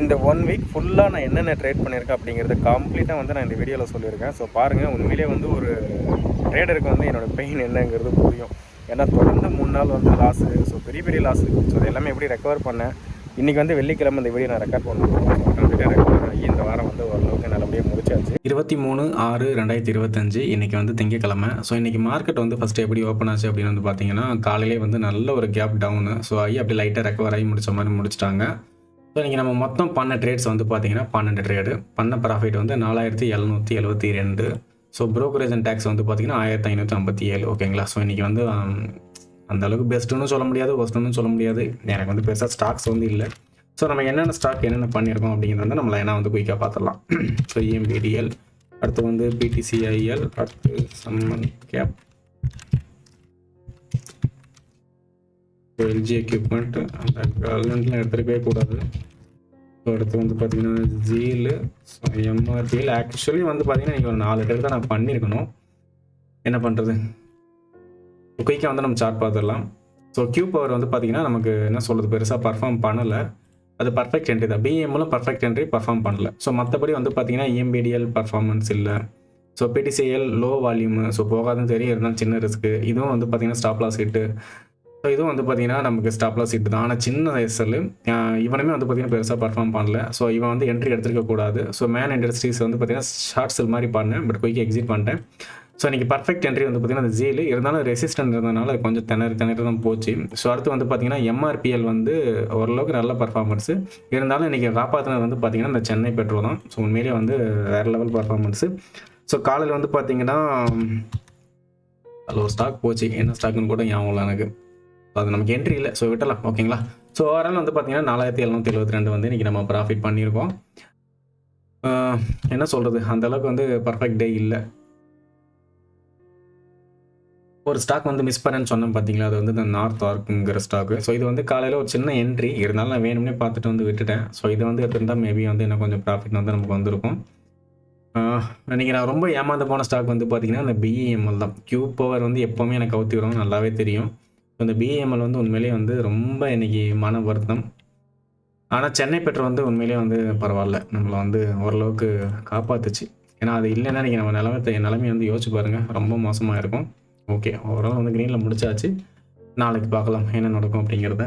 இந்த one week ஃபுல்லாக நான் என்னென்ன ட்ரேட் பண்ணியிருக்கேன் அப்படிங்கிறத கம்ப்ளீட்டாக வந்து நான் இந்த வீடியோவில் சொல்லியிருக்கேன். ஸோ பாருங்கள் உண்மையிலேயே வந்து ஒரு ட்ரேடருக்கு வந்து என்னோடய பெயின் என்னங்கிறது புரியும். ஏன்னா தொடர்ந்து மூணு நாள் வந்து லாஸு ஸோ பெரிய பெரிய லாஸு ஸோ அது எல்லாமே எப்படி ரெக்கவர் பண்ணேன்? இன்றைக்கி வந்து வெள்ளிக்கிழமை இந்த வீடியோ நான் ரெக்கார்ட் பண்ணுவேன் கம்ப்ளீட்டாக ரெக்கவர் ஆகி இந்த வாரம் வந்து ஓரளவுக்கு நல்லபடியாக முடிச்சாச்சு. இருபத்தி மூணு ஆறு ரெண்டாயிரத்தி இருபத்தஞ்சு இன்றைக்கி வந்து திங்கக்கிழமை. ஸோ இன்றைக்கி மார்க்கெட் வந்து ஃபஸ்ட்டு எப்படி ஓப்பன் ஆச்சு அப்படின்னு வந்து பார்த்தீங்கன்னா காலையிலே வந்து நல்ல ஒரு கேப் டவுனு ஸோ ஆகி அப்படி லைட்டாக ரெக்கவர் ஆகி முடித்த மாதிரி முடிச்சிட்டாங்க. ஸோ இன்றைக்கி நம்ம மொத்தம் பண்ண ட்ரேட்ஸ் வந்து பார்த்தீங்கன்னா பன்னெண்டு ட்ரேடு பண்ண ப்ராஃபிட் வந்து நாலாயிரத்தி எழுநூற்றி எழுபத்தி ரெண்டு ஸோ ப்ரோக்கரேஜ் அண்ட் டேக்ஸ் வந்து பார்த்தீங்கன்னா ஆயிரத்தி ஐநூற்றி ஐம்பத்தி ஏழு. ஓகேங்களா ஸோ இன்றைக்கி வந்து அந்தளவுக்கு அந்த அளவுக்கு பெஸ்ட்டுன்னு சொல்ல முடியாது ஒஸ்ட்டுன்னு சொல்ல முடியாது. எனக்கு வந்து பெருசாக ஸ்டாக்ஸ் வந்து இல்லை. ஸோ நம்ம என்னென்ன ஸ்டாக் என்னென்ன பண்ணியிருக்கோம் அப்படிங்கிறது வந்து நம்மளை என்ன வந்து குயிக்காக பார்த்துடலாம் ஸோ இஎம்பிடிஎல் அடுத்து வந்து பிடிசிஐஎல் அடுத்து சம்மன் கேப் எல்ஜி எக்யூப்மெண்ட் அந்த கவர்மெண்ட்லாம் எடுத்துகிட்டு கூடாது ஸோ அடுத்து வந்து பார்த்தீங்கன்னா ஜீலு ஸோ எம்ஆர்பிஎல் ஆக்சுவலி வந்து பார்த்தீங்கன்னா நீங்கள் ஒரு நாலு டேட் தான் நான் பண்ணியிருக்கணும். என்ன பண்ணுறது குயிக்காக வந்து நம்ம சார்ட் பார்த்துடலாம். ஸோ கியூ பவர் வந்து பார்த்தீங்கன்னா நமக்கு என்ன சொல்கிறது பெருசாக பர்ஃபார்ம் பண்ணலை. அது பர்ஃபெக்ட் என்ட்ரி தான். பிஎம்மில் பர்ஃபெக்ட் என்ட்ரி பர்ஃபார்ம் பண்ணல. ஸோ மற்றபடி வந்து பார்த்தீங்கன்னா இஎம்பிடிஎல் பர்ஃபார்மன்ஸ் இல்லை. So PTCL low volume so போகாதுன்னு தெரியும். இருந்தாலும் சின்ன ரிஸ்க்கு இதுவும் வந்து பார்த்தீங்கன்னா ஸ்டாப் லாஸ் ஹிட்டு ஸோ இதுவும் வந்து பார்த்தீங்கன்னா நமக்கு ஸ்டாப்லாம் சீட்டு தான். ஆனால் சின்ன எஸ்எல் இவனுமே வந்து பார்த்தீங்கன்னா பெருசாக பர்ஃபார்ம் பண்ணல. ஸோ இவன் வந்து என்ட்ரி எடுத்துருக்க கூடாது. ஸோ மேன் இண்டஸ்ட்ரீஸ் வந்து பார்த்தீங்கன்னா ஷார்ட் செல் மாதிரி பண்ணேன். பட் குயிக் எக்ஸிட் பண்ணிட்டேன். ஸோ இன்றைக்கி பர்ஃபெக்ட் என்ட்ரி வந்து பார்த்தீங்கன்னா அந்த ஜீல் இருந்தாலும் ரெசிஸ்டன்ட் இருந்ததுனால கொஞ்சம் திணறி திணறி தான் போச்சு. ஸோ அடுத்து வந்து பார்த்தீங்கன்னா எம்ஆர்பிஎல் வந்து ஓரளவுக்கு நல்ல பர்ஃபார்மன்ஸு இருந்தாலும் இன்றைக்கி காப்பாற்றினது வந்து பார்த்தீங்கன்னா இந்த சென்னை பெட்ரோல் தான். ஸோ உண்மையிலேயே வந்து வேறு லெவல் பர்ஃபார்மன்ஸு ஸோ காலையில் வந்து பார்த்தீங்கன்னா அதில் ஒரு ஸ்டாக் போச்சு. என்ன ஸ்டாக்குன்னு கூட ஞாபகம் இல்லை எனக்கு. அது நமக்கு என்ட்ரி இல்லை. ஸோ விட்டலாம் ஓகேங்களா ஸோ ஓவரால் வந்து பார்த்தீங்கன்னா நாலாயிரத்தி எழுநூற்றி எழுபத்தி ரெண்டு வந்து இன்றைக்கி நம்ம ப்ராஃபிட் பண்ணியிருக்கோம். என்ன சொல்கிறது அந்தளவுக்கு வந்து பர்ஃபெக்ட் டே இல்லை. ஒரு ஸ்டாக் வந்து மிஸ் பண்ணேன்னு சொன்னேன் பார்த்தீங்களா அது வந்து இந்த நார்த் ஆர்க்குங்கிற ஸ்டாக்கு ஸோ இது வந்து காலையில் ஒரு சின்ன என்ட்ரி இருந்தாலும் நான் வேணும்னே பார்த்துட்டு வந்து விட்டுட்டேன். ஸோ இது வந்து எடுத்திருந்தால் மேபி வந்து இன்னும் கொஞ்சம் ப்ராஃபிட் வந்து நமக்கு வந்திருக்கும். இன்றைக்கி நான் ரொம்ப ஏமாந்து போன ஸ்டாக் வந்து பார்த்தீங்கன்னா இந்த பிஇஎம்எல் தான். கியூ பவர் வந்து எப்போவுமே எனக்கு கவுத்தி வரும் நல்லாவே தெரியும். இந்த பிஏஎம்எல் வந்து உண்மையிலேயே வந்து ரொம்ப இன்னைக்கு மன வருத்தம். ஆனால் சென்னை பெற்ற வந்து உண்மையிலேயே வந்து பரவாயில்ல. நம்மளை வந்து ஓரளவுக்கு காப்பாற்றுச்சு ஏன்னா அது இல்லைன்னா இன்றைக்கி நம்ம நிலமத்தை நிலமையை வந்து யோசிச்சு பாருங்கள் ரொம்ப மோசமாக இருக்கும். ஓகே ஓவரால் வந்து க்ரீனில் முடிச்சாச்சு. நாளைக்கு பார்க்கலாம் என்ன நடக்கும் அப்படிங்கிறத.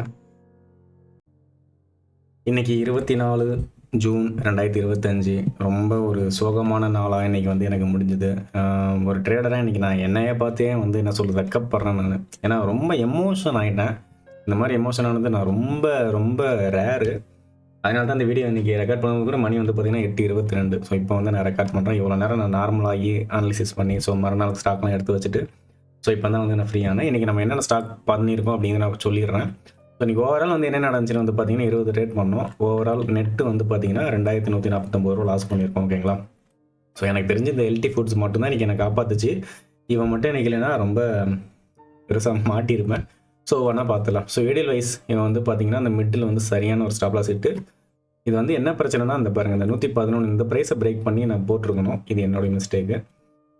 இன்னைக்கு இருபத்தி நாலு ஜூன் ரெண்டாயிரத்தி இருபத்தஞ்சி. ரொம்ப ஒரு சோகமான நாளாக இன்னைக்கு வந்து எனக்கு முடிஞ்சது. ஒரு ட்ரேடராக இன்னைக்கு நான் என்னையே பார்த்தே வந்து என்ன சொல்கிறது வெக்கப்படுறேன் நான். ஏன்னா ரொம்ப எமோஷன் ஆகிட்டேன் இந்த மாதிரி எமோஷன் ஆனது நான் ரொம்ப ரொம்ப ரேரு அதனால தான் இந்த வீடியோ இன்றைக்கி ரெக்கார்ட் பண்ணுறது கூட மணி வந்து பார்த்தீங்கன்னா எட்டு இருபத்தி ரெண்டு. ஸோ இப்போ வந்து நான் ரெக்கார்ட் பண்ணுறேன் இவ்வளோ நேரம் நான் நார்மலாகி அனாலிசிஸ் பண்ணி ஸோ மறுநாள் ஸ்டாக்லாம் எடுத்து வச்சுட்டு ஸோ இப்போ தான் வந்து நான் ஃப்ரீயானேன் இன்றைக்கி நம்ம என்னென்ன ஸ்டாக் பண்ணியிருக்கோம் அப்படிங்கிற நான் சொல்லிடுறேன். இன்றைக்கி ஓவரால் வந்து என்ன நடந்துச்சுன்னு வந்து பார்த்தீங்கன்னா இருபது ரேட் பண்ணோம். ஓவரால் நெட்டு வந்து பார்த்தீங்கன்னா ரெண்டாயிரத்தி நூற்றி நாற்பத்தொம்பது ரூபா லாஸ் பண்ணியிருக்கோம் ஓகேங்களா ஸோ எனக்கு தெரிஞ்சு இந்த எல்டி ஃபுட்ஸ் மட்டும்தான் இன்றைக்கி என்னை காப்பாத்துச்சு. இவன் மட்டும் எனக்கு இல்லைன்னா ரொம்ப பெருசாக மாட்டியிருப்பேன். ஸோ வேணால் பார்த்துலாம் ஸோ ஏடியல் வைஸ் இவன் வந்து பார்த்தீங்கன்னா அந்த மிட்டில் வந்து சரியான ஒரு ஸ்டாப்லாஸ் இட்டு இது வந்து என்ன பிரச்சனைனா அந்த பாருங்கள் இந்த நூற்றி பதினொன்று இந்த ப்ரைஸை பிரேக் பண்ணி நான் போட்டிருக்கணும். இது என்னோட மிஸ்டேக்கு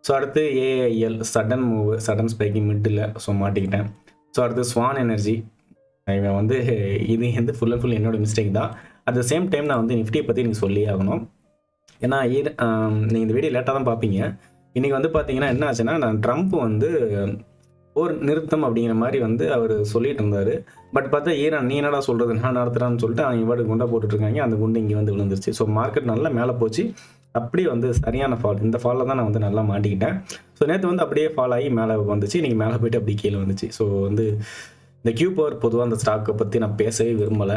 ஸோ அடுத்து AIL sudden move sudden spiking middle so மாட்டிக்கிட்டேன். ஸோ அடுத்து ஸ்வான் எனர்ஜி இவன் வந்து இது வந்து ஃபுல் அண்ட் ஃபுல் என்னோட மிஸ்டேக் தான். அட் த சேம் டைம் நான் வந்து நிஃப்டியை பற்றி நீங்கள் சொல்லி ஆகணும். ஏன்னா நீங்கள் இந்த வீடியோ லேட்டாக தான் பார்ப்பீங்க. இன்றைக்கி வந்து பார்த்தீங்கன்னா என்ன ஆச்சுன்னா நான் ட்ரம்ப் வந்து போர் நிறுத்தம் அப்படிங்கிற மாதிரி வந்து அவர் சொல்லிட்டு இருந்தார். பட் பார்த்தா ஈரான் நீ என்னடா சொல்கிறது நான் நடத்துகிறான்னு சொல்லிட்டு அவங்க இவாடு குண்டா போட்டுட்ருக்காங்க. அந்த குண்டு இங்கே வந்து விழுந்துருச்சு. ஸோ மார்க்கெட் நல்லா மேலே போச்சு. அப்படியே வந்து சரியான ஃபால் இந்த ஃபாலில் தான் நான் வந்து நல்லா மாட்டிக்கிட்டேன். ஸோ நேற்று வந்து அப்படியே ஃபால் ஆகி மேலே வந்துச்சு. இன்றைக்கி மேலே போயிட்டு அப்படியே கீழே வந்துச்சு. ஸோ வந்து இந்த கியூ பவர் பொதுவாக அந்த ஸ்டாக்கை பற்றி நான் பேசவே விரும்பலை.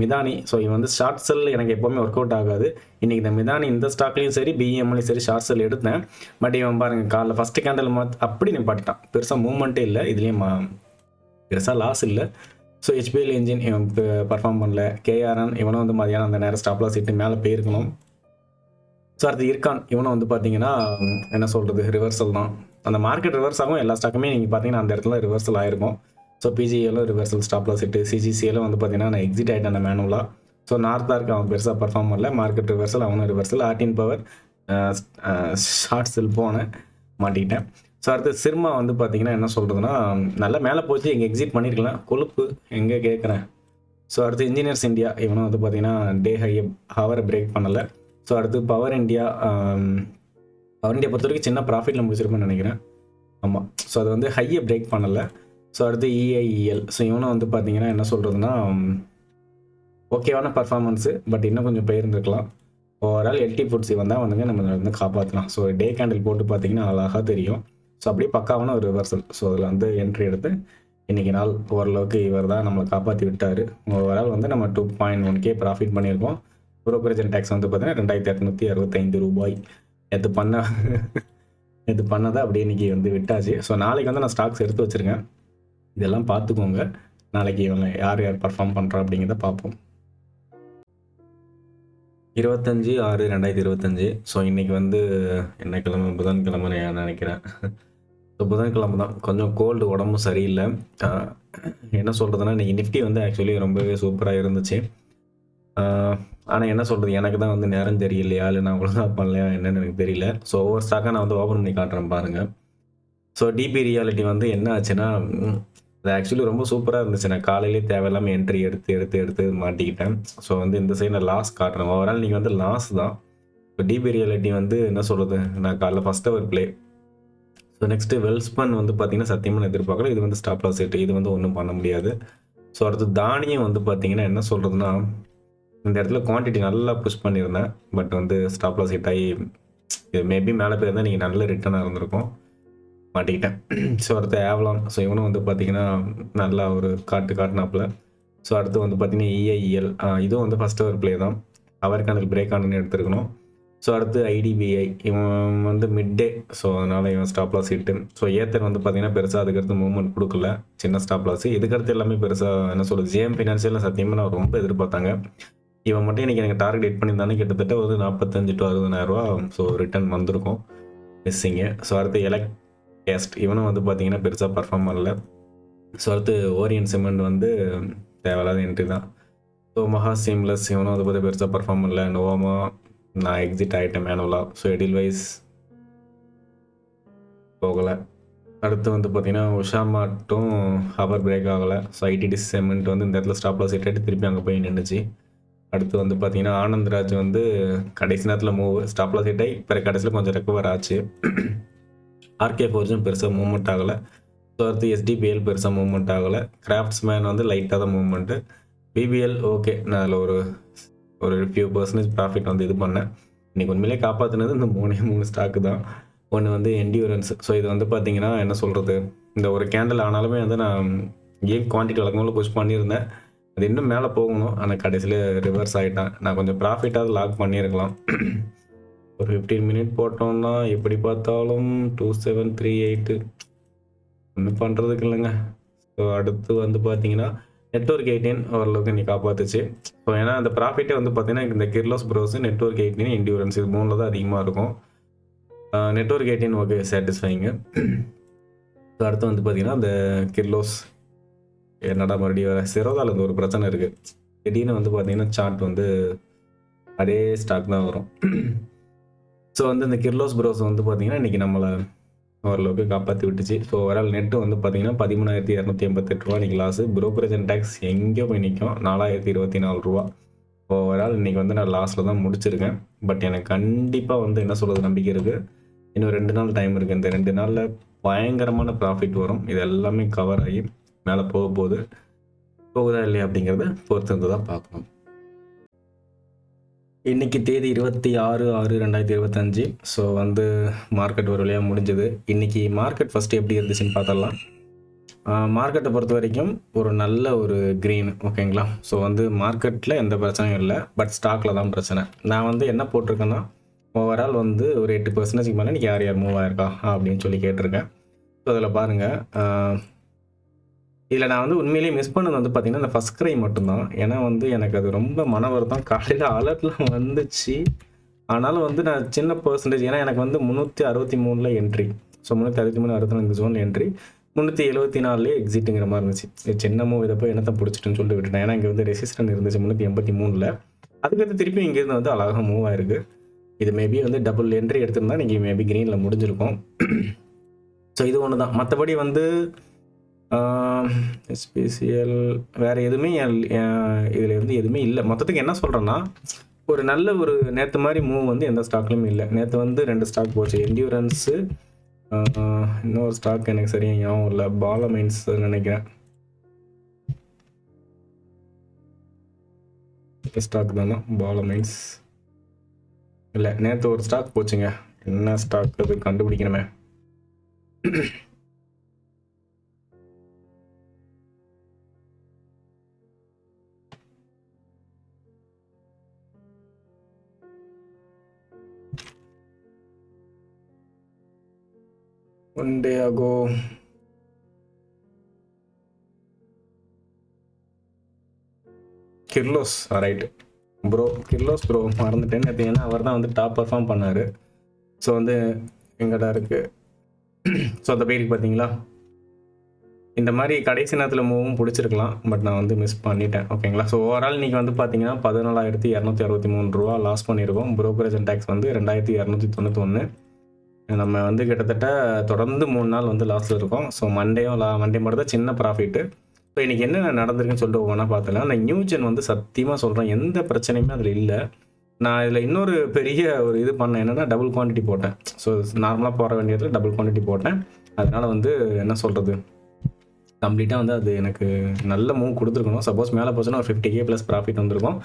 மிதானி ஸோ இவன் வந்து ஷார்ட் செல் எனக்கு எப்போவுமே ஒர்க் அவுட் ஆகாது. இன்றைக்கி இந்த மிதானி இந்த ஸ்டாக்லேயும் சரி பிஎம்லையும் சரி ஷார்ட் செல் எடுத்தேன். பட் இவன் பாருங்கள் காலைல ஃபஸ்ட்டு கேண்டல் மாத் அப்படி நிப்பாட்டிட்டான். பெருசாக மூவ்மெண்ட்டே இல்லை இதுலேயும் பெருசாக லாஸ் இல்லை. ஸோ ஹெச்பிஎல் இன்ஜின் இவன் பர்ஃபார்ம் பண்ணல. கேஆர்என் இவனும் வந்து மதியானம் அந்த நேரம் ஸ்டாப்லாம் சீட்டு மேலே போயிருக்கணும். ஸோ அடுத்து இருக்கான் இவனும் வந்து பார்த்தீங்கன்னா என்ன சொல்கிறது ரிவர்சல் தான். அந்த மார்க்கெட் ரிவர்ஸ் ஆகும் எல்லா ஸ்டாக்குமே நீங்கள் பார்த்தீங்கன்னா அந்த இடத்துல ரிவர்சல் ஆயிருக்கும். ஸோ பிஜிஏலும் ரிவர்சல் ஸ்டாப் லாஸ் இட்டு சிஜிசிஏலும் வந்து பார்த்தீங்கன்னா நான் எக்ஸிட் ஆகிட்டேன் அந்த மேனுவலாக ஸோ நார்த்தாக இருக்க அவன் பெருசாக பர்ஃபார்ம் பண்ணல. மார்க்கெட் ரிவர்சல் அவனும் ரிவர்சல் ஆர்டின் பவர் ஷார்ட் செல் போனேன் மாட்டிக்கிட்டேன். ஸோ அடுத்து சிர்மா வந்து பார்த்தீங்கன்னா என்ன சொல்கிறதுனா நல்லா மேலே போச்சு. எங்கே எக்ஸிட் பண்ணியிருக்கலாம் கொழுப்பு எங்கே கேட்குறேன் ஸோ அடுத்து இன்ஜினியர்ஸ் இந்தியா இவனும் வந்து பார்த்தீங்கன்னா டே ஹையை ஹவரை பிரேக் பண்ணலை. ஸோ அடுத்து பவர் இந்தியா பவர் இந்தியா பொறுத்த வரைக்கும் சின்ன ப்ராஃபிட்டில் முடிச்சிருப்பேன்னு நினைக்கிறேன். ஆமாம் ஸோ அது வந்து ஹையை பிரேக் பண்ணலை. ஸோ அடுத்து இஐஇஎல் ஸோ இவனும் வந்து பார்த்தீங்கன்னா என்ன சொல்கிறதுனா ஓகேவான பர்ஃபார்மன்ஸு பட் இன்னும் கொஞ்சம் போயிருந்துருக்கலாம். ஓவரால் எல்டி ஃபுட்ஸ் வந்தால் வந்துங்க நம்ம வந்து காப்பாற்றலாம் ஸோ டே கேண்டில் போட்டு பார்த்தீங்கன்னா அழகாக தெரியும். ஸோ அப்படியே பக்காவான ஒரு ரிவர்சல் ஸோ அதில் வந்து என்ட்ரி எடுத்து இன்றைக்கி நாள் ஓரளவுக்கு இவர் தான் நம்மளை காப்பாற்றி விட்டார். ஓவரால் வந்து நம்ம two point one K profit பண்ணியிருக்கோம். ப்ரோக்கரேஜ் டேக்ஸ் வந்து பார்த்தீங்கன்னா ரெண்டாயிரத்தி இரநூத்தி அறுபத்தைந்து ரூபாய். எது பண்ண எது பண்ணதை அப்படியே இன்றைக்கி வந்து விட்டாச்சு. ஸோ நாளைக்கு வந்து நான் ஸ்டாக்ஸ் எடுத்து வச்சுருக்கேன். இதெல்லாம் பார்த்துக்கோங்க. நாளைக்கு இவங்க யார் யார் பர்ஃபார்ம் பண்ணுறா அப்படிங்கிறத பார்ப்போம். இருபத்தஞ்சி ஆறு ரெண்டாயிரத்தி இருபத்தஞ்சி. ஸோ இன்றைக்கி வந்து என்ன கிழமை? புதன்கிழமை நான் நினைக்கிறேன். ஸோ புதன்கிழமை தான். கொஞ்சம் கோல்டு உடம்பும் சரியில்லை. என்ன சொல்கிறதுனா இன்றைக்கி நிஃப்டி வந்து ஆக்சுவலி ரொம்பவே சூப்பராக இருந்துச்சு. ஆனால் என்ன சொல்கிறது எனக்கு தான் வந்து நேரம் தெரியலையா? இல்லை நான் ஒழுங்காக பண்ணலையா? என்னன்னு எனக்கு தெரியல. ஸோ ஒவ்வொரு ஸ்டாக்காக நான் வந்து ஓப்பன் பண்ணி காட்டுறேன் பாருங்கள் ஸோ டிபி ரியாலிட்டி வந்து என்ன ஆச்சுன்னா அது ஆக்சுவலி ரொம்ப சூப்பராக இருந்துச்சு. நான் காலையிலே தேவையில்லாமல் என்ட்ரி எடுத்து எடுத்து எடுத்து மாட்டிக்கிட்டேன். ஸோ வந்து இந்த சைடு நான் லாஸ் காட்டுறேன். ஓவரால் நீங்கள் வந்து லாஸ் தான். இப்போ டிபி ரியாலிட்டி வந்து என்ன சொல்கிறது நான் காலைல first hour play so next Welspun வந்து பார்த்தீங்கன்னா சத்தியமாக எதிர்பார்க்கல. இது வந்து ஸ்டாப் லாஸ் செட் இது வந்து ஒன்றும் பண்ண முடியாது. ஸோ அடுத்து தானியம் வந்து பார்த்தீங்கன்னா என்ன சொல்கிறதுனா இந்த இடத்துல குவான்டிட்டி நல்லா புஷ் பண்ணியிருந்தேன். பட் வந்து ஸ்டாப் லாஸ் ஹிட் ஆகி மேபி மேலே போயிருந்தால் நீங்கள் நல்ல ரிட்டர்னாக இருந்திருக்கும். மாட்டிக்கிட்டேன். ஸோ அடுத்த ஆவலாம் ஸோ இவனும் வந்து பார்த்தீங்கன்னா நல்லா ஒரு காட்டு காட்டினாப்புல. ஸோ அடுத்து வந்து பார்த்தீங்கன்னா இஐஇஎல் இதுவும் வந்து ஃபஸ்ட்டு ஒரு ப்ளே தான். அவர் கணக்கு பிரேக் ஆனு எடுத்துருக்கணும். ஸோ அடுத்து ஐடிபிஐ இவன் வந்து மிட் டே ஸோ அதனால் இவன் stop loss hit. So Ather வந்து பார்த்தீங்கன்னா பெருசாக அதுக்கடுத்து மூவ்மெண்ட் கொடுக்கல. சின்ன ஸ்டாப் லாஸ் இதுக்கடுத்து எல்லாமே பெருசாக என்ன சொல்கிறது ஜேஎம் ஃபினான்ஷியல் சத்தியமாக நான் ரொம்ப எதிர்பார்த்தாங்க. இவன் மட்டும் இன்றைக்கி எனக்கு டார்கெட் ஹிட் பண்ணியிருந்தானே கிட்டத்தட்ட ஒரு நாற்பத்தஞ்சு டு அறுபதாயிரரூவா ஸோ ரிட்டர்ன் வந்திருக்கும். மிஸ்ஸிங்கு ஸோ அடுத்து எலக்ட் கேஸ்ட் இவனும் வந்து பார்த்தீங்கன்னா பெருசாக பர்ஃபார்ம் பண்ணல. ஸோ அடுத்து ஓரியன் சிமெண்ட் வந்து தேவையில்லாத என்ட்ரி தான். ஸோ மஹா சீம்லெஸ் இவனும் வந்து பார்த்து பெருசாக பர்ஃபார்ம் பண்ணல. நோவாமா நான் எக்ஸிட் ஆகிட்டேன் மேனுவலாக ஸோ எடில் வைஸ் போகலை. அடுத்து வந்து பார்த்தீங்கன்னா உஷா மட்டும் ஹவர் பிரேக் ஆகலை. ஸோ ஐடிடி சிமெண்ட் வந்து இந்த இடத்துல ஸ்டாப் லாஸ் இட்டு திருப்பி அங்கே போய் நின்றுச்சு அடுத்து வந்து பார்த்தீங்கன்னா ஆனந்த்ராஜ் வந்து கடைசி நேரத்தில் மூவ் ஸ்டாப் லாஸ் ஹிட் கடைசியில் கொஞ்சம் ரெக்கவர் ஆச்சு. ஆர்கே ஃபோர்ஸும் பெருசாக மூவ்மெண்ட் ஆகலை. ஸோ அடுத்து எஸ்டிபிஎல் பெருசாக மூவ்மெண்ட் ஆகலை. கிராஃப்ட்ஸ் மேன் வந்து லைட்டாக தான் மூவ்மெண்ட்டு பிபிஎல் ஓகே நான் அதில் ஒரு ஒரு ஃபியூ பர்சன்டேஜ் ப்ராஃபிட் வந்து இது பண்ணேன். இன்றைக்கி உண்மையிலே காப்பாற்றினது இந்த மூணே மூணு ஸ்டாக்கு தான். ஒன்று வந்து என்டியூரன்ஸ் ஸோ இது வந்து பார்த்தீங்கன்னா என்ன சொல்கிறது இந்த ஒரு கேண்டில் ஆனாலுமே வந்து நான் ஏன் குவான்டிட்டி வழக்கம்போல புஷ் பண்ணியிருந்தேன். அது இன்னும் மேலே போகணும். ஆனால் கடைசியில் ரிவர்ஸ் ஆகிட்டேன் நான் கொஞ்சம் ப்ராஃபிட்டாவது லாக் பண்ணியிருக்கலாம். ஒரு ஃபிஃப்டீன் மினிட் போட்டோம்னா எப்படி பார்த்தாலும் டூ செவன் த்ரீ எயிட்டு ஒன்றும் பண்ணுறதுக்கு இல்லைங்க. ஸோ அடுத்து வந்து பார்த்தீங்கன்னா நெட்ஒர்க் எயிட்டின் ஓரளவுக்கு நீ காப்பாத்துச்சு. ஸோ ஏன்னா அந்த ப்ராஃபிட்டே வந்து பார்த்தீங்கன்னா இந்த கிர்லோஸ் ப்ரோஸ் நெட்ஒர்க் எயிட்டின் இண்டியூரன்ஸ் இது மூணில் தான் அதிகமாக இருக்கும். நெட்ஒர்க் எயிட்டீன் ஓகே சாட்டிஸ்ஃபைங்க ஸோ அடுத்து வந்து பார்த்தீங்கன்னா அந்த கிர்லோஸ் என்னடா மறுபடியும் வேறு? சிரோதாவில் இந்த ஒரு பிரச்சனை இருக்குது திடீர்னு வந்து பார்த்தீங்கன்னா சார்ட் வந்து அதே ஸ்டாக் தான் வரும். ஸோ வந்து இந்த கிர்லோஸ் ப்ரோஸ் வந்து பார்த்தீங்கன்னா இன்றைக்கி நம்மளை ஓரளவுக்கு காப்பாற்றி விட்டுச்சு. ஸோ ஓவரால் நெட்டு வந்து பார்த்தீங்கன்னா பதிமூணாயிரத்தி இரநூத்தி எண்பத்தெட்டு ரூபா இன்றைக்கி லாஸு ப்ரோக்கரேஜ் அண்ட் டேக்ஸ் எங்கேயோ போய் நிற்கும் நாலாயிரத்தி இருபத்தி நாலு ரூபா. ஓவரால் இன்றைக்கி வந்து நான் லாஸில் தான் முடிச்சிருக்கேன். பட் எனக்கு கண்டிப்பாக வந்து என்ன சொல்கிறது நம்பிக்கை இருக்குது இன்னும் ரெண்டு நாள் டைம் இருக்குது இந்த ரெண்டு நாளில் பயங்கரமான ப்ராஃபிட் வரும். இது எல்லாமே கவர் ஆகி மேலே போக போகுது. போகுதா இல்லையா அப்படிங்கிறத பொறுத்து தான் பார்க்கணும். இன்னைக்கு தேதி இருபத்தி ஆறு ஆறு ரெண்டாயிரத்தி இருபத்தஞ்சி. ஸோ வந்து மார்க்கெட் ஒரு வழியாக முடிஞ்சது. இன்னைக்கு மார்க்கெட் ஃபஸ்ட்டு எப்படி இருந்துச்சுன்னு பார்த்தலாம் மார்க்கெட்டை பொறுத்த வரைக்கும் ஒரு நல்ல ஒரு க்ரீன் ஓகேங்களா ஸோ வந்து மார்க்கெட்டில் எந்த பிரச்சனையும் இல்லை. பட் ஸ்டாக்கில் தான் பிரச்சனை. நான் வந்து என்ன போட்டிருக்கேன்னா ஓவரால் வந்து ஒரு எட்டு பர்சன்டேஜ்க்கு மேலே இன்றைக்கி யார் யார் மூவ் ஆயிருக்கா அப்படின்னு சொல்லி கேட்டிருக்கேன். ஸோ அதில் பாருங்கள் இதில் நான் வந்து உண்மையிலேயே மிஸ் பண்ணது வந்து பார்த்தீங்கன்னா இந்த ஃபஸ்ட் க்ரை மட்டும்தான். ஏன்னா வந்து எனக்கு அது ரொம்ப மன வருத்தம். காலையில் அலர்ட்லாம் வந்துச்சு. ஆனாலும் வந்து நான் சின்ன பர்சன்டேஜ் ஏன்னா எனக்கு வந்து முந்நூற்றி அறுபத்தி மூணில் என்ட்ரி ஸோ முந்நூற்றி அறுபத்தி மூணு அறுபத்தி இந்த ஜோனில் என்ட்ரி முந்நூற்றி எழுபத்தி நாலுலேயே எக்ஸிட்டுங்கிற மாதிரி இருந்துச்சு. இது சின்ன மூவ் இதை போய் என்னத்தை பிடிச்சிட்டுன்னு சொல்லி விட்டுட்டேன். ஏன்னா இங்கே வந்து ரெசிஸ்டன் இருந்துச்சு முந்நூற்றி எண்பத்தி மூணில். அதுக்கடுத்து திருப்பி இங்கேருந்து வந்து அழகாக மூவ் ஆயிருக்கு. இது மேபி வந்து டபுள் என்ட்ரி எடுத்திருந்தா நீங்கள் மேபி க்ரீனில் முடிஞ்சிருக்கும். ஸோ இது ஒன்று தான் மற்றபடி வந்து எஸ்பிசிஎல் வேறு எதுவுமே இதில் இருந்து எதுவுமே இல்லை. மொத்தத்துக்கு என்ன சொல்கிறேன்னா ஒரு நல்ல ஒரு நேற்று மாதிரி மூவ் வந்து எந்த ஸ்டாக்லையுமே இல்லை. நேற்று வந்து ரெண்டு ஸ்டாக் போச்சு. என்டியூரன்ஸு இன்னொரு ஸ்டாக் எனக்கு சரியாக ஞாபகம் இல்லை பாலமைன்ஸ் நினைக்கிறேன். ஸ்டாக் தானா? பாலமைன்ஸ் இல்லை நேற்று ஒரு ஸ்டாக் போச்சுங்க. என்ன ஸ்டாக் அது? கண்டுபிடிக்கணுமே. One day ago. Kirloskar right bro Kirloskar bro மறந்துட்டேன். நேற்று ஏன்னா அவர் தான் வந்து டாப் பர்ஃபார்ம் பண்ணார். ஸோ வந்து எங்கடா இருக்குது ஸோ அந்த பேருக்கு பார்த்தீங்களா இந்த மாதிரி கடைசி நேரத்தில் மூவும் பிடிச்சிருக்கலாம். பட் நான் வந்து மிஸ் பண்ணிட்டேன். ஓகேங்களா ஸோ ஓவரால் இன்றைக்கி வந்து பார்த்தீங்கன்னா பதினாலாயிரத்தி இரநூத்தி அறுபத்தி மூணு ரூபா லாஸ் பண்ணியிருக்கோம் ப்ரோக்கரேஜ் அண்ட் டேக்ஸ் வந்து ரெண்டாயிரத்தி இரநூத்தி தொண்ணூற்றி ஒன்று நம்ம வந்து கிட்டத்தட்ட தொடர்ந்து மூணு நாள் வந்து லாஸில் இருக்கோம். ஸோ மண்டேயும் லா மண்டே மட்டும் தான் சின்ன ப்ராஃபிட்டு ஸோ இன்றைக்கி என்ன நடந்திருக்குன்னு சொல்லிட்டு ஒவ்வொன்றா பார்த்தலாம் நான் நியூஜன் வந்து சத்தியமாக சொல்கிறேன் எந்த பிரச்சனையுமே அதில் இல்லை. நான் இதில் இன்னொரு பெரிய ஒரு இது பண்ணேன் என்னென்னா டபுள் குவான்டிட்டி போட்டேன். ஸோ நார்மலாக போட வேண்டியதில் டபுள் குவான்டிட்டி போட்டேன். அதனால் வந்து என்ன சொல்கிறது கம்ப்ளீட்டாக வந்து அது எனக்கு நல்ல மூவ் கொடுத்துருக்கணும். சப்போஸ் மேலே போச்சுன்னா ஒரு ஃபிஃப்டி கே ப்ளஸ் ப்ராஃபிட் வந்திருக்கும்.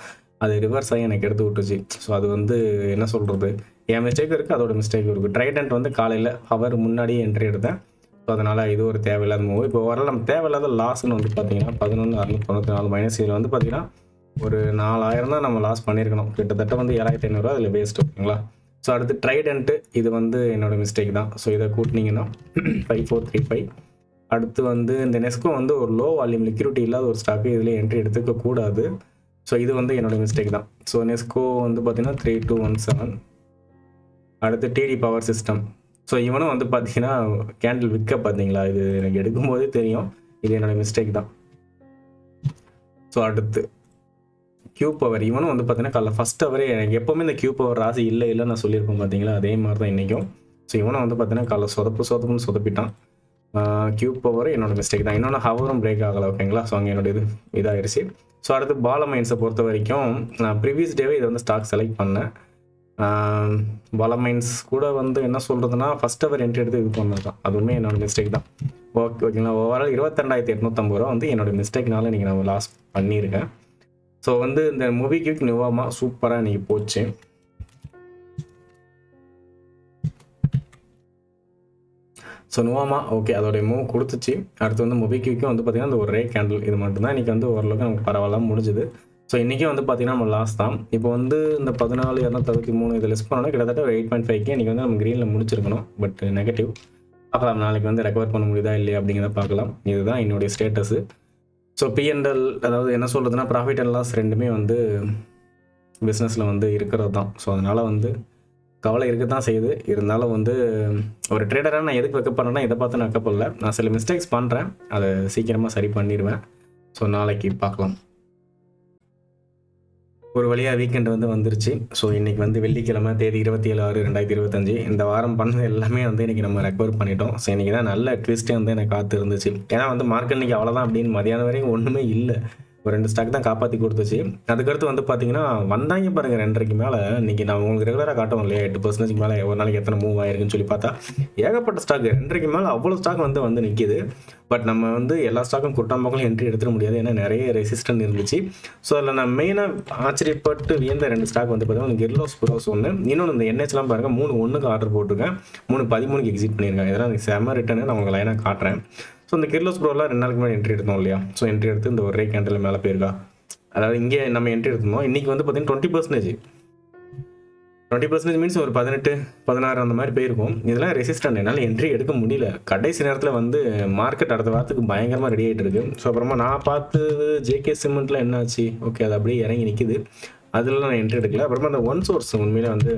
அது ரிவர்ஸ் ஆகி எனக்கு எடுத்து விட்டுச்சு. ஸோ அது வந்து என்ன சொல்கிறது என் மிஸ்டேக் இருக்குது அதோட மிஸ்டேக் இருக்குது ட்ரைடன்ட் வந்து காலையில் ஹவர் முன்னாடியே என்ட்ரி எடுத்தேன். ஸோ அதனால் இது ஒரு தேவையில்லாத மூவ் இப்போ வரல நம்ம தேவையில்லாத லாஸ்ன்னு வந்து பார்த்தீங்கன்னா பதினொன்று அறுநூத்தி தொண்ணூற்றி நாலு மைனஸ் இதில் வந்து பார்த்தீங்கன்னா ஒரு நாலாயிரம் தான் நம்ம லாஸ் பண்ணியிருக்கணும். கிட்டத்தட்ட வந்து ஏழாயிரத்தி ஐநூறுரூவா அதில் வேஸ்ட் ஓகேங்களா? ஸோ அடுத்து ட்ரைடன்ட்டு இது வந்து என்னோடய மிஸ்டேக் தான். ஸோ இதை கூட்டினீங்கன்னா ஃபைவ் ஃபோர் த்ரீ ஃபைவ் அடுத்து வந்து இந்த நெஸ்கோ வந்து ஒரு லோ வால்யூம் லிக்யூரிட்டி இல்லாத ஒரு ஸ்டாக்கு இதில் என்ட்ரி எடுத்துக்க கூடாது ஸோ இது வந்து என்னோட மிஸ்டேக் தான். ஸோ நெஸ்கோ வந்து பார்த்தீங்கன்னா த்ரீ டூ ஒன் செவன் அடுத்து டிடி பவர் சிஸ்டம் ஸோ இவனும் வந்து பார்த்தீங்கன்னா கேண்டில் விற்க பார்த்தீங்களா இது எனக்கு எடுக்கும்போதே தெரியும். இது என்னோட மிஸ்டேக் தான். ஸோ அடுத்து கியூ பவர் இவனும் வந்து பார்த்தீங்கன்னா காலைல ஃபஸ்ட் அவரே எனக்கு எப்போவுமே இந்த கியூ பவர் ராசி இல்லை இல்லை நான் சொல்லியிருப்பேன் பார்த்தீங்களா அதே மாதிரி தான் இன்றைக்கும் ஸோ இவனும் வந்து பார்த்தீங்கன்னா காலைல சொதப்பு சொதப்புன்னு சொதப்பிட்டான். கியூ பவர் என்னோட மிஸ்டேக் தான். இன்னொன்று ஹவரும் பிரேக் ஆகலை ஓகேங்களா ஸோ அங்கே என்னோட இது இதாகிடுச்சு ஸோ அடுத்து பாலமைன்ஸை பொறுத்த வரைக்கும் நான் ப்ரீவியஸ் டேவே இதை வந்து ஸ்டாக் செலக்ட் பண்ணேன். பாலமைன்ஸ் கூட வந்து என்ன சொல்கிறதுனா ஃபஸ்ட் அவர் என்ட்ரி எடுத்து இது பண்ணது தான். அதுவுமே என்னோட மிஸ்டேக் தான். ஓகே ஓகேங்களா ஓவரால் இருபத்தெண்டாயிரத்தி எட்நூற்றம்பது ரூபா வந்து என்னோட மிஸ்டேக்னால இன்றைக்கி நான் லாஸ் பண்ணியிருக்கேன். ஸோ வந்து இந்த மூவி கியூக் நிவாமா சூப்பராக இன்றைக்கி போச்சு. ஸோ நோமா ஓகே அதோடைய மூவ் கொடுத்துச்சு. அடுத்து வந்து மொபிக்விக்கும் வந்து பார்த்திங்கன்னா அந்த ஒரே கேண்டில் இது மட்டும்தான். இன்றைக்கி வந்து ஓரளவுக்கு நமக்கு பரவாயில்ல முடிஞ்சுது. ஸோ இன்றைக்கும் வந்து பார்த்திங்கன்னா நம்ம லாஸ் தான். இப்போ வந்து இந்த பதினாலு இரநூத்தி மூணு இதில் லெஸ் பண்ணோன்னா கிட்டத்தட்ட ஒரு எயிட் பாயிண்ட் ஃபைவ்க்கு இன்றைக்கி வந்து நம்ம க்ரீனில் முடிச்சிருக்கணும். பட் நெகட்டிவ் பார்க்கலாம் நாளைக்கு வந்து ரெக்கவர் பண்ண முடியுதா இல்லையா அப்படிங்கிறத பார்க்கலாம். இதுதான் என்னுடைய ஸ்டேட்டஸு ஸோ பிஎன்எல் அதாவது என்ன சொல்கிறதுனா ப்ராஃபிட் அண்ட் லாஸ் ரெண்டுமே வந்து பிஸ்னஸில் வந்து இருக்கிறது தான். ஸோ அதனால் வந்து கவலை இருக்க தான் செய்யுது. இருந்தாலும் வந்து ஒரு ட்ரேடராக நான் எதுக்கு வைக்க பண்ணேன்னா இதை பார்த்து நான் வைக்கப்படல நான் சில மிஸ்டேக்ஸ் பண்ணுறேன் அதை சீக்கிரமாக சரி பண்ணிடுவேன். ஸோ நாளைக்கு பார்க்கலாம். ஒரு வழியாக வீக்கெண்ட் வந்து வந்துருச்சு. ஸோ இன்றைக்கி வந்து வெள்ளிக்கிழமை தேதி இருபத்தி ஏழு ஆறு ரெண்டாயிரத்தி இருபத்தஞ்சு. இந்த வாரம் பண்ணது எல்லாமே வந்து இன்றைக்கி நம்ம ரெக்கவர் பண்ணிட்டோம். ஸோ இன்றைக்கி தான் நல்ல ட்விஸ்ட்டே வந்து எனக்கு காத்து இருந்துச்சு. ஏன்னா வந்து மார்க்கெட் இன்றைக்கி அவ்வளோதான் அப்படின்னு மதியானம் வரைக்கும் ஒன்றுமே இல்லை. ஒரு ரெண்டு ஸ்டாக் தான் காப்பாற்றி கொடுத்துச்சு. அதுக்கடுத்து வந்து பார்த்தீங்கன்னா வந்தாங்க பாருங்கள் ரெண்டரைக்கு மேலே. இன்றைக்கி நான் உங்களுக்கு ரெகுலராக காட்டுவோம் இல்லையா? எட்டு பர்சன்டேஜ் மேலே ஒரு நாளைக்கு எத்தனை மூவ் ஆயிருக்குன்னு சொல்லி பார்த்தா ஏகப்பட்ட ஸ்டாக் ரெண்டரைக்கு மேலே அவ்வளோ ஸ்டாக் வந்து வந்து நிற்கிது பட் நம்ம வந்து எல்லா ஸ்டாக்கும் குட்டாம்பக்கம் என்ட்ரி எடுத்துட முடியாது. ஏன்னா நிறைய ரெசிஸ்டன்ட் இருந்துச்சு. ஸோ அதில் நான் மெயினாக ஆச்சரியப்பட்டு வியந்த ரெண்டு ஸ்டாக் வந்து பார்த்தீங்கன்னா கிர்லோஸ் ப்ரோஸ் ஒன்று இன்னொன்று இந்த என்ஹெச்லாம் பாருங்கள் மூணு ஒன்றுக்கு ஆர்டர் போட்டிருக்கேன். மூணு பதிமூணுக்கு எக்ஸிட் பண்ணியிருக்கேன். இதெல்லாம் எனக்கு செம்ம ரிட்டர்னு நான் உங்களுக்கு லைனாக காட்டுறேன். ஸோ இந்த கிர்லோஸ் ப்ரோலாம் ரெண்டு நாளுக்கு முன்னாடி என்ட்ரி எடுத்தோம் இல்லையா? ஸோ என்ட்ரி எடுத்து இந்த ஒரே கேண்டில் மேலே போயிருக்கா? அதாவது இங்கே நம்ம என்ட்ரி எடுத்திருந்தோம். இன்றைக்கி வந்து பார்த்தீங்கன்னா twenty percentage twenty percentage means ஒரு பதினெட்டு பதினாறு அந்த மாதிரி போயிருக்கும். இதெல்லாம் ரெசிஸ்டன்ட் என்னால் என்ட்ரி எடுக்க முடியல. கடைசி நேரத்தில் வந்து மார்க்கெட் அடுத்த வாரத்துக்கு பயங்கரமாக ரெடி ஆகிட்டு இருக்கு. ஸோ அப்புறமா நான் பார்த்தது ஜேகே சிமெண்ட்டில் என்னாச்சு? ஓகே அது அப்படியே இறங்கி நிற்கிது அதில் நான் என்ட்ரி எடுக்கல. அப்புறமா அந்த ஒன் சோர்ஸ் உண்மையிலே வந்து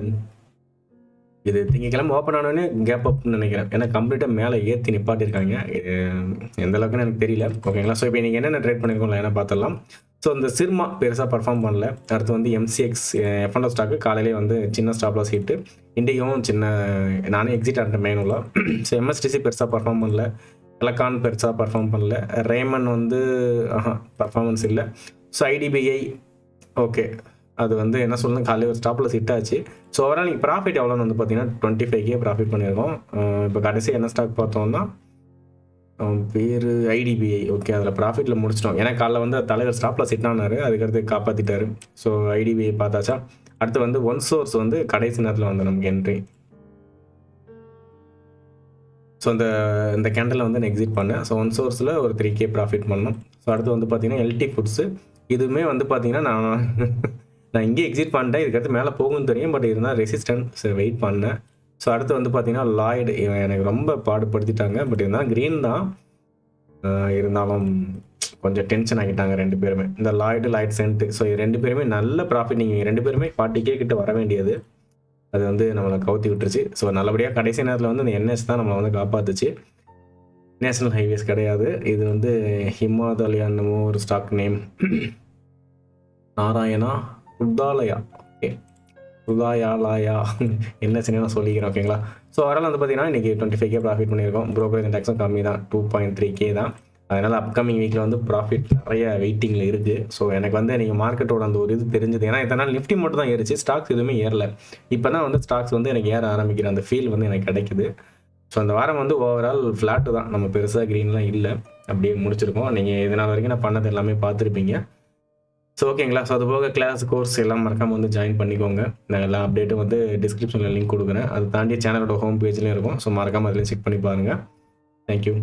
இது திங்கக்கிழமை ஓப்பன் ஆனோடனே கேப் அப்னு நினைக்கிறேன். ஏன்னா கம்ப்ளீட்டாக மேலே ஏற்றி நிப்பாட்டிருக்காங்க இது எந்த அளவுக்குன்னு எனக்கு தெரியல. ஓகேங்களா ஸோ இப்போ நீங்கள் என்னென்ன ட்ரேட் பண்ணியிருக்கோம் என்ன பார்த்துடலாம். ஸோ இந்த சிர்மா பெருசாக பர்ஃபார்ம் பண்ணல. அடுத்து வந்து எம்சிஎக்ஸ் எஃப்என்டோ ஸ்டாக்கு காலையிலே வந்து சின்ன ஸ்டாப்லாஸ் ஹிட்டு இண்டிகவும் சின்ன நானே எக்ஸிட் ஆகிட்டேன் மெயினுல ஸோ எம்எஸ்டிசி பெருசாக பர்ஃபார்ம் பண்ணல. எலக்கான் பெருசாக பர்ஃபார்ம் பண்ணல. ரேமன் வந்து பர்ஃபார்மன்ஸ் இல்லை. ஸோ ஐடிபிஐ ஓகே அது வந்து என்ன சொல்லணும் காலையில் ஒரு ஸ்டாப்பில் ஹிட் ஆச்சு. ஸோ ஓவரால் நீங்கள் ப்ராஃபிட் எவ்வளோன்னு வந்து பார்த்தீங்கன்னா டுவெண்ட்டி ஃபைவ் கே ப்ராஃபிட் பண்ணியிருக்கோம் இப்போ கடைசி என்ன ஸ்டாக் பார்த்தோம்னா பேர் ஐடிபிஐ ஓகே அதில் ப்ராஃபிட்டில் முடிச்சிட்டோம். ஏன்னா காலைல வந்து தலைவர் ஸ்டாப்பில் சிட் ஆனார் அதுக்கடுத்து காப்பாற்றிட்டாரு ஸோ ஐடிபிஐ பார்த்தாச்சா அடுத்து வந்து ஒன் சோர்ஸ் வந்து கடைசி நேரத்தில் வந்து நமக்கு என்ட்ரி ஸோ இந்த இந்த கேண்டலை வந்து நான் எக்ஸிட் பண்ணேன். ஸோ ஒன் சோர்ஸில் ஒரு த்ரீ கே ப்ராஃபிட் பண்ணோம். ஸோ அடுத்து வந்து பார்த்தீங்கன்னா எல்டி ஃபுட்ஸு இதுவுமே வந்து பார்த்தீங்கன்னா நான் நான் இங்கே எக்ஸிட் பண்ணிட்டேன். இதுக்கடுத்து மேலே போகும்னு தெரியும். பட் இருந்தால் ரெசிஸ்டன்ஸ் வெயிட் பண்ணேன். ஸோ அடுத்து வந்து பார்த்தீங்கன்னா லாய்டு இவன் எனக்கு ரொம்ப பாடுபடுத்திட்டாங்க. பட் இருந்தாலும் க்ரீன் தான் இருந்தாலும் கொஞ்சம் டென்ஷன் ஆகிட்டாங்க ரெண்டு பேருமே. இந்த லாய்டு லாய்ட் சென்ட் ஸோ ரெண்டு பேருமே நல்ல ப்ராஃபிட் நீங்கள் ரெண்டு பேருமே ஃபார்ட்டி கே கிட்ட வர வேண்டியது. அது வந்து நம்மளை கவுத்தி விட்டுருச்சு. ஸோ நல்லபடியாக கடைசி நேரத்தில் வந்து இந்த என்எஸ் தான் நம்மளை வந்து காப்பாத்துச்சு. நேஷனல் ஹைவேஸ் கிடையாது. இது வந்து ஹிமாதலியான்னமோ ஒரு ஸ்டாக் நேம் நாராயணா உதாலயா. ஓகே உதாயாலாயா. என்ன நான் சொல்லிக்கிறேன் ஓகேங்களா ஸோ அதனால் வந்து பார்த்தீங்கன்னா இன்றைக்கி டுவெண்ட்டி ஃபைவ் கே ப்ராஃபிட் பண்ணியிருக்கோம் ப்ரோக்கரேஜ் டேக்ஸும் கம்மி தான். டூ பாயிண்ட் த்ரீ கே தான். அதனால் அப்கமிங் வீக்கில் வந்து ப்ராஃபிட் நிறைய வெயிட்டிங்கில் இருக்குது ஸோ எனக்கு வந்து நீங்கள் மார்க்கெட்டோட அந்த ஒரு இது தெரிஞ்சது. ஏன்னா இத்தனை நாள் நிஃப்டி மட்டும் தான் ஏறிச்சு. ஸ்டாக்ஸ் எதுவுமே ஏறல. இப்போ தான் வந்து ஸ்டாக்ஸ் வந்து எனக்கு ஏற ஆரம்பிக்கிற அந்த ஃபீல் வந்து எனக்கு கிடைக்குது. ஸோ அந்த வாரம் வந்து ஓவரால் ஃப்ளாட்டு தான். நம்ம பெருசாக க்ரீன்லாம் இல்லை. அப்படியே முடிச்சிருக்கோம். நீங்கள் இதனால் வரைக்கும் நான் பண்ணது எல்லாமே பார்த்துருப்பீங்க. ஸோ ஓகேங்களா ஸோ அது போக கிளாஸ் கோர்ஸ் எல்லாம் மறக்காமல் வந்து ஜாயின் பண்ணிக்கோங்க. நான் எல்லா அப்டேட்டும் வந்து டிஸ்கிரிப்ஷனில் லிங்க் கொடுக்குறேன். அது தாண்டி சேனலோட ஹோம் பேஜ்லேயும் இருக்கும். ஸோ மறக்காமல் அதில் செக் பண்ணி பாருங்கள் தேங்க்யூ